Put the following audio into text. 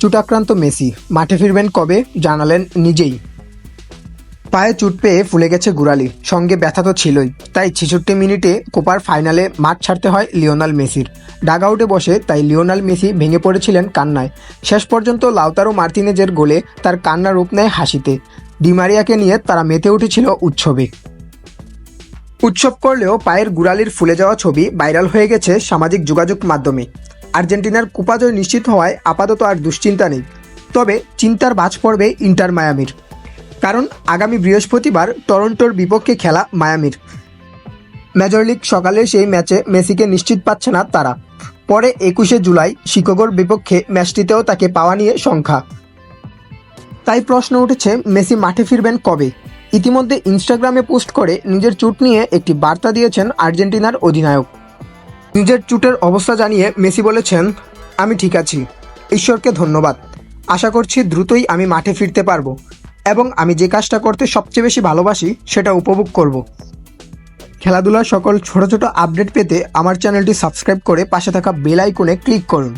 চুটাক্রান্ত Messi, মাঠে ফিরবেন কবে জানালেন নিজেই। পায়ে চুট পেয়ে ফুলে গেছে গুড়ালি, সঙ্গে ব্যথা তো ছিলই, তাই ছেষট্টি মিনিটে কোপার ফাইনালে মাঠ ছাড়তে হয় লিওনাল মেসির। ডাগ আউটে বসে তাই লিওনাল মেসি ভেঙে পড়েছিলেন কান্নায়। শেষ পর্যন্ত লাউতারো মার্তিনেজের গোলে তার কান্না রূপ নেয় হাসিতে। ডিমারিয়াকে নিয়ে তারা মেতে উঠেছিল উৎসবে। উৎসব করলেও পায়ের গুড়ালির ফুলে যাওয়া ছবি ভাইরাল হয়ে গেছে সামাজিক যোগাযোগ মাধ্যমে। আর্জেন্টিনার কুপা জয় নিশ্চিত হওয়ায় আপাতত আর দুশ্চিন্তা নেই। তবে চিন্তার বাজ পড়বে ইন্টার মায়ামির। কারণ আগামী বৃহস্পতিবার টরন্টোর বিপক্ষে খেলা মায়ামির। মেজর লিগ সকালে সেই ম্যাচে মেসিকে নিশ্চিত পাচ্ছে না তারা। পরে একুশে জুলাই শিকাগোর বিপক্ষে ম্যাচটিতেও তাকে পাওয়া নিয়ে সংখ্যা তাই প্রশ্ন উঠেছে, মেসি মাঠে ফিরবেন কবে? ইতিমধ্যে ইনস্টাগ্রামে পোস্ট করে নিজের চুট নিয়ে একটি বার্তা দিয়েছেন আর্জেন্টিনার অধিনায়ক। নিজের চুটের অবস্থা জানিয়ে মেসি বলেছেন, আমি ঠিক আছি। ঈশ্বরকে ধন্যবাদ। আশা করছি দ্রুতই আমি মাঠে ফিরতে পারব এবং আমি যে কাজটা করতে সবচেয়ে বেশি ভালোবাসি, সেটা উপভোগ করব। খেলাধুলার সকল ছোট ছোট আপডেট পেতে আমার চ্যানেলটি সাবস্ক্রাইব করে পাশে থাকা বেল আইকনে ক্লিক করুন।